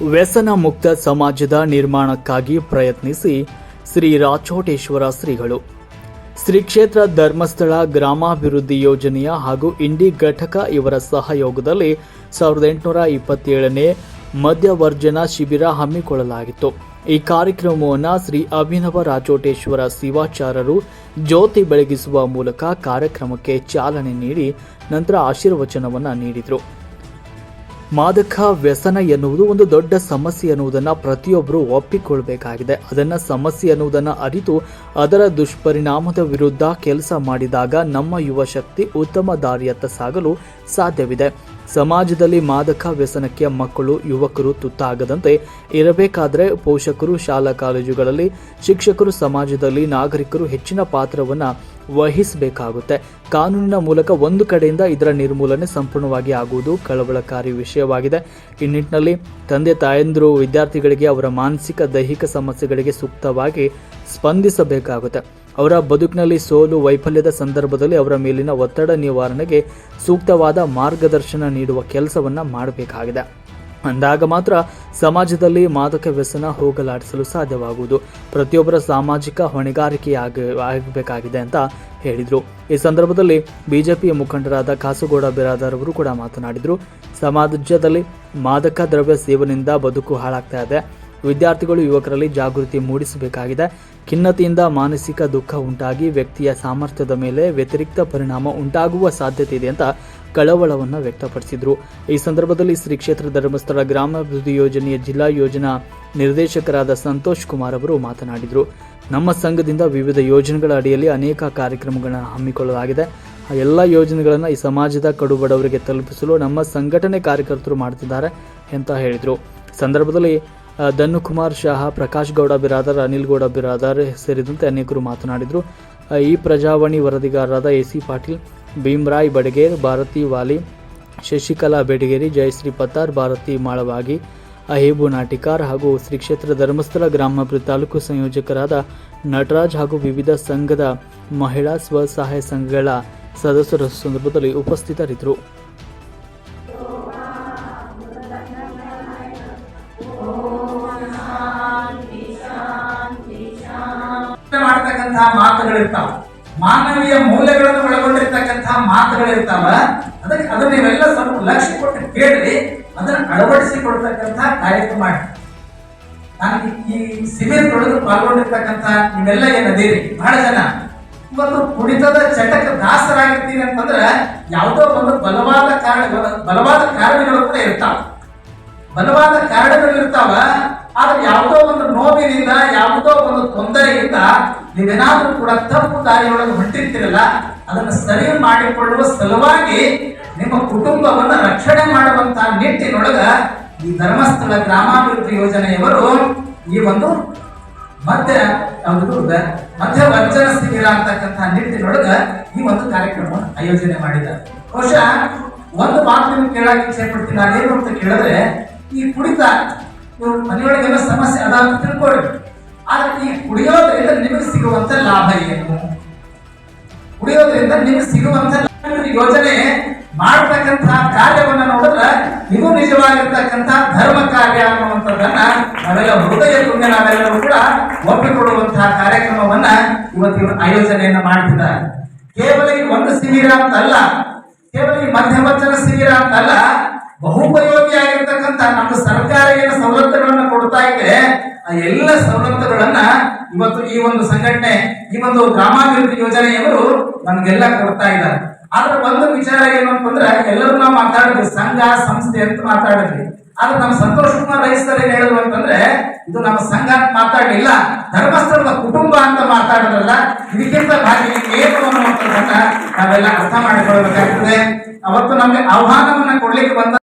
ವ್ಯಸನ ಮುಕ್ತ ಸಮಾಜದ ನಿರ್ಮಾಣಕ್ಕಾಗಿ ಪ್ರಯತ್ನಿಸಿ ಶ್ರೀ ರಾಚೋಟೇಶ್ವರ ಶ್ರೀಗಳು. ಶ್ರೀ ಕ್ಷೇತ್ರ ಧರ್ಮಸ್ಥಳ ಗ್ರಾಮಾಭಿವೃದ್ಧಿ ಯೋಜನೆಯ ಹಾಗೂ ಇಂಡಿ ಘಟಕ ಇವರ ಸಹಯೋಗದಲ್ಲಿ ಸಾವಿರದ ಎಂಟುನೂರ ಇಪ್ಪತ್ತೇಳನೇ ಮಧ್ಯವರ್ಜನ ಶಿಬಿರ ಹಮ್ಮಿಕೊಳ್ಳಲಾಗಿತ್ತು. ಈ ಕಾರ್ಯಕ್ರಮವನ್ನು ಶ್ರೀ ಅಭಿನವ ರಾಜೋಟೇಶ್ವರ ಶಿವಾಚಾರ್ಯರು ಜ್ಯೋತಿ ಬೆಳಗಿಸುವ ಮೂಲಕ ಕಾರ್ಯಕ್ರಮಕ್ಕೆ ಚಾಲನೆ ನೀಡಿ ನಂತರ ಆಶೀರ್ವಚನವನ್ನು ನೀಡಿದರು. ಮಾದಕ ವ್ಯಸನ ಎನ್ನುವುದು ಒಂದು ದೊಡ್ಡ ಸಮಸ್ಯೆ ಎನ್ನುವುದನ್ನು ಪ್ರತಿಯೊಬ್ಬರು ಒಪ್ಪಿಕೊಳ್ಬೇಕಾಗಿದೆ. ಅದನ್ನು ಸಮಸ್ಯೆ ಎನ್ನುವುದನ್ನು ಅರಿತು ಅದರ ದುಷ್ಪರಿಣಾಮದ ವಿರುದ್ಧ ಕೆಲಸ ಮಾಡಿದಾಗ ನಮ್ಮ ಯುವ ಶಕ್ತಿ ಉತ್ತಮ ದಾರಿಯತ್ತ ಸಾಗಲು ಸಾಧ್ಯವಿದೆ. ಸಮಾಜದಲ್ಲಿ ಮಾದಕ ವ್ಯಸನಕ್ಕೆ ಮಕ್ಕಳು, ಯುವಕರು ತುತ್ತಾಗದಂತೆ ಇರಬೇಕಾದರೆ ಪೋಷಕರು ಶಾಲಾ ಕಾಲೇಜುಗಳಲ್ಲಿ, ಶಿಕ್ಷಕರು ಸಮಾಜದಲ್ಲಿ ನಾಗರಿಕರು ಹೆಚ್ಚಿನ ಪಾತ್ರವನ್ನು ವಹಿಸಬೇಕಾಗುತ್ತೆ. ಕಾನೂನಿನ ಮೂಲಕ ಒಂದು ಕಡೆಯಿಂದ ಇದರ ನಿರ್ಮೂಲನೆ ಸಂಪೂರ್ಣವಾಗಿ ಆಗುವುದು ಕಳವಳಕಾರಿ ವಿಷಯವಾಗಿದೆ. ಈ ನಿಟ್ಟಿನಲ್ಲಿ ತಂದೆ ತಾಯಂದಿರು ವಿದ್ಯಾರ್ಥಿಗಳಿಗೆ ಅವರ ಮಾನಸಿಕ, ದೈಹಿಕ ಸಮಸ್ಯೆಗಳಿಗೆ ಸೂಕ್ತವಾಗಿ ಸ್ಪಂದಿಸಬೇಕಾಗುತ್ತೆ. ಅವರ ಬದುಕಿನಲ್ಲಿ ಸೋಲು ವೈಫಲ್ಯದ ಸಂದರ್ಭದಲ್ಲಿ ಅವರ ಮೇಲಿನ ಒತ್ತಡ ನಿವಾರಣೆಗೆ ಸೂಕ್ತವಾದ ಮಾರ್ಗದರ್ಶನ ನೀಡುವ ಕೆಲಸವನ್ನು ಮಾಡಬೇಕಾಗಿದೆ. ಅಂದಾಗ ಮಾತ್ರ ಸಮಾಜದಲ್ಲಿ ಮಾದಕ ವ್ಯಸನ ಹೋಗಲಾಡಿಸಲು ಸಾಧ್ಯವಾಗುವುದು. ಪ್ರತಿಯೊಬ್ಬರ ಸಾಮಾಜಿಕ ಹೊಣೆಗಾರಿಕೆಯಾಗ ಆಗಬೇಕಾಗಿದೆ ಅಂತ ಹೇಳಿದರು. ಈ ಸಂದರ್ಭದಲ್ಲಿ ಬಿಜೆಪಿಯ ಮುಖಂಡರಾದ ಕಾಸುಗೌಡ ಬಿರಾದರ್ ಅವರು ಕೂಡ ಮಾತನಾಡಿದರು. ಸಮಾಜದಲ್ಲಿ ಮಾದಕ ದ್ರವ್ಯ ಸೇವನೆಯಿಂದ ಬದುಕು ಹಾಳಾಗ್ತಾ ಇದೆ. ವಿದ್ಯಾರ್ಥಿಗಳು, ಯುವಕರಲ್ಲಿ ಜಾಗೃತಿ ಮೂಡಿಸಬೇಕಾಗಿದೆ. ಖಿನ್ನತೆಯಿಂದ ಮಾನಸಿಕ ದುಃಖ ಉಂಟಾಗಿ ವ್ಯಕ್ತಿಯ ಸಾಮರ್ಥ್ಯದ ಮೇಲೆ ವ್ಯತಿರಿಕ್ತ ಪರಿಣಾಮ ಉಂಟಾಗುವ ಸಾಧ್ಯತೆ ಇದೆ ಅಂತ ಕಳವಳವನ್ನು ವ್ಯಕ್ತಪಡಿಸಿದರು. ಈ ಸಂದರ್ಭದಲ್ಲಿ ಶ್ರೀ ಕ್ಷೇತ್ರ ಧರ್ಮಸ್ಥಳ ಗ್ರಾಮಾಭಿವೃದ್ಧಿ ಯೋಜನೆಯ ಜಿಲ್ಲಾ ಯೋಜನಾ ನಿರ್ದೇಶಕರಾದ ಸಂತೋಷ್ ಕುಮಾರ್ ಅವರು ಮಾತನಾಡಿದರು. ನಮ್ಮ ಸಂಘದಿಂದ ವಿವಿಧ ಯೋಜನೆಗಳ ಅಡಿಯಲ್ಲಿ ಅನೇಕ ಕಾರ್ಯಕ್ರಮಗಳನ್ನು ಹಮ್ಮಿಕೊಳ್ಳಲಾಗಿದೆ. ಆ ಎಲ್ಲ ಯೋಜನೆಗಳನ್ನು ಈ ಸಮಾಜದ ಕಡುಬಡವರಿಗೆ ತಲುಪಿಸಲು ನಮ್ಮ ಸಂಘಟನೆ ಕಾರ್ಯಕರ್ತರು ಮಾಡುತ್ತಿದ್ದಾರೆ ಅಂತ ಹೇಳಿದರು. ಸಂದರ್ಭದಲ್ಲಿ ಧನುಕುಮಾರ್ ಶಾಹ, ಪ್ರಕಾಶ್ ಗೌಡ ಬಿರಾದರ್, ಅನಿಲ್ ಗೌಡ ಬಿರಾದರ್ ಸೇರಿದಂತೆ ಅನೇಕರು ಮಾತನಾಡಿದರು. ಈ ಪ್ರಜಾವಾಣಿ ವರದಿಗಾರರಾದ ಎ ಸಿ ಪಾಟೀಲ್ ಭೀಮ್ರಾಯ್ ಬಡಗೇರ್, ಭಾರತಿ ವಾಲಿ, ಶಶಿಕಲಾ ಬೆಡಗೇರಿ, ಜಯಶ್ರೀ ಪತಾರ್ ಭಾರತಿ ಮಾಳವಾಗಿ, ಅಹೇಬು ನಾಟಿಕಾರ್ ಹಾಗೂ ಶ್ರೀ ಕ್ಷೇತ್ರ ಧರ್ಮಸ್ಥಳ ಗ್ರಾಮಾಭಿವೃದ್ಧಿ ತಾಲೂಕು ಸಂಯೋಜಕರಾದ ನಟರಾಜ್ ಹಾಗೂ ವಿವಿಧ ಸಂಘದ ಮಹಿಳಾ ಸ್ವಸಹಾಯ ಸಂಘಗಳ ಸದಸ್ಯರ ಸಂದರ್ಭದಲ್ಲಿ ಉಪಸ್ಥಿತರಿದ್ದರು. ಮಾತುಗಳಿರ್ತಾವ. ಮಾನವೀಯ ಮೌಲ್ಯಗಳನ್ನು ಒಳಗೊಂಡಿರ್ತಕ್ಕಂತಹ ಮಾತುಗಳಿರ್ತಾವ, ಅದಕ್ಕೆ ಅದನ್ನ ನೀವೆಲ್ಲ ಸ್ವಲ್ಪ ಲಕ್ಷ್ಯ ಕೊಟ್ಟು ಕೇಳಿ, ಅದನ್ನ ಅಳವಡಿಸಿಕೊಡ್ತಕ್ಕಂತಹ ಕಾರ್ಯಕ್ರಮ ಮಾಡಿ. ನಾನು ಈ ಶಿಬಿರದೊಳಗೆ ಪಾಲ್ಗೊಂಡಿರ್ತಕ್ಕಂಥ ನೀವೆಲ್ಲ ಏನದೀರಿ? ಬಹಳ ಜನ. ಇವತ್ತು ಕುಡಿತದ ಚಟಕ ದಾಸರಾಗಿರ್ತೀನಿ ಅಂತಂದ್ರೆ ಯಾವುದೋ ಒಂದು ಬಲವಾದ ಕಾರಣ ಬಲವಾದ ಕಾರಣಗಳು ಕೂಡ ಇರ್ತಾವ. ಬಲವಾದ ಕಾರಣಗಳು ಇರ್ತಾವ ಆದ್ರೆ ಯಾವುದೋ ಒಂದು ನೋವಿನಿಂದ, ಯಾವುದೋ ಒಂದು ತೊಂದರೆಯಿಂದ ನೀವೇನಾದ್ರೂ ಕೂಡ ತಪ್ಪು ದಾರಿಯೊಳಗೆ ಹೊಂಟಿರ್ತಿರಲ್ಲ, ಅದನ್ನು ಸರಿ ಮಾಡಿಕೊಳ್ಳುವ ಸಲುವಾಗಿ ನಿಮ್ಮ ಕುಟುಂಬವನ್ನು ರಕ್ಷಣೆ ಮಾಡುವಂತಹ ನಿಟ್ಟಿನೊಳಗ ಈ ಧರ್ಮಸ್ಥಳ ಗ್ರಾಮಾಭಿವೃದ್ಧಿ ಯೋಜನೆಯವರು ಈ ಒಂದು ಮಧ್ಯ ವರ್ಜನ ಶಿಬಿರ ಅಂತಕ್ಕಂಥ ನಿಟ್ಟಿನೊಳಗ ಈ ಒಂದು ಕಾರ್ಯಕ್ರಮವನ್ನು ಆಯೋಜನೆ ಮಾಡಿದ್ದಾರೆ. ಬಹುಶಃ ಒಂದು ಮಾತು ಕೇಳಕ್ಕೆ ಇಚ್ಛೆ ಪಡ್ತೀನಿ ನಾನೇನು ಅಂತ ಕೇಳಿದ್ರೆ ಈ ಕುಡಿತ ಇವ್ರ ಮನೆಯೊಳಗೆಲ್ಲ ಸಮಸ್ಯೆ ಅದ ಅಂತ ತಿಳ್ಕೊಳ್ಳಿ ಆದ್ರೆ ಈ ಕುಡಿಯೋದ್ರಿಂದ ನಿಮಗೆ ಸಿಗುವಂತ ಲಾಭ ಏನು? ಕುಡಿಯೋದ್ರಿಂದ ನಿಮಗೆ ಸಿಗುವಂತ ಯೋಜನೆ ಮಾಡತಕ್ಕಂತಹ ಕಾರ್ಯವನ್ನ ನೋಡಿದ್ರೆ ಇದು ನಿಜವಾಗಿರ್ತಕ್ಕಂತಹ ಧರ್ಮ ಕಾರ್ಯ ಅನ್ನುವಂಥದ್ದನ್ನ ನಾವೆಲ್ಲ ಹೃದಯ ತುಂಬ ನಾವೆಲ್ಲರೂ ಕೂಡ ಒಪ್ಪಿಕೊಳ್ಳುವಂತಹ ಕಾರ್ಯಕ್ರಮವನ್ನ ಇವತ್ತಿನ ಆಯೋಜನೆಯನ್ನು ಮಾಡ್ತಿದ್ದಾರೆ. ಕೇವಲ ಈ ಒಂದು ಶಿಬಿರ ಅಂತಲ್ಲ, ಕೇವಲ ಈ ಮಧ್ಯವರ್ಜನ ಶಿಬಿರ ಅಂತಲ್ಲ ಬಹುಪಯೋಗಿ ಆಗಿರ್ತಕ್ಕಂತ ನಮ್ಮ ಸರ್ಕಾರ ಏನು ಸವಲತ್ತುಗಳನ್ನ ಕೊಡ್ತಾ ಇದೆ ಆ ಎಲ್ಲ ಸವಲತ್ತುಗಳನ್ನ ಇವತ್ತು ಈ ಒಂದು ಸಂಘಟನೆ, ಈ ಒಂದು ಗ್ರಾಮಾಭಿವೃದ್ಧಿ ಯೋಜನೆಯವರು ನಮ್ಗೆಲ್ಲ ಕೊಡ್ತಾ ಇದ್ದಾರೆ. ಆದ್ರೆ ಒಂದು ವಿಚಾರ ಏನು ಅಂತಂದ್ರೆ, ಎಲ್ಲರೂ ನಾವು ಮಾತಾಡಿದ್ವಿ, ಸಂಘ, ಸಂಸ್ಥೆ ಅಂತ ಮಾತಾಡಿದ್ವಿ. ಆದ್ರೆ ನಮ್ಮ ಸಂತೋಷ್ ಕುಮಾರ್ ರೈಸರ್ ಏನ್ ಹೇಳಿದ್ರು ಅಂತಂದ್ರೆ, ಇದು ನಮ್ಮ ಸಂಘ ಅಂತ ಮಾತಾಡಲಿಲ್ಲ, ಧರ್ಮಸ್ಥಳದ ಕುಟುಂಬ ಅಂತ ಮಾತಾಡಿದ್ರಲ್ಲ ಇದಕ್ಕಿಂತ ಭಾಗಿ ಏನು ಅನ್ನುವಂಥದ್ದನ್ನ ನಾವೆಲ್ಲ ಅರ್ಥ ಮಾಡಿಕೊಳ್ಬೇಕಾಗ್ತದೆ ಅವತ್ತು ನಮ್ಗೆ ಆಹ್ವಾನವನ್ನ ಕೊಡ್ಲಿಕ್ಕೆ ಬಂದ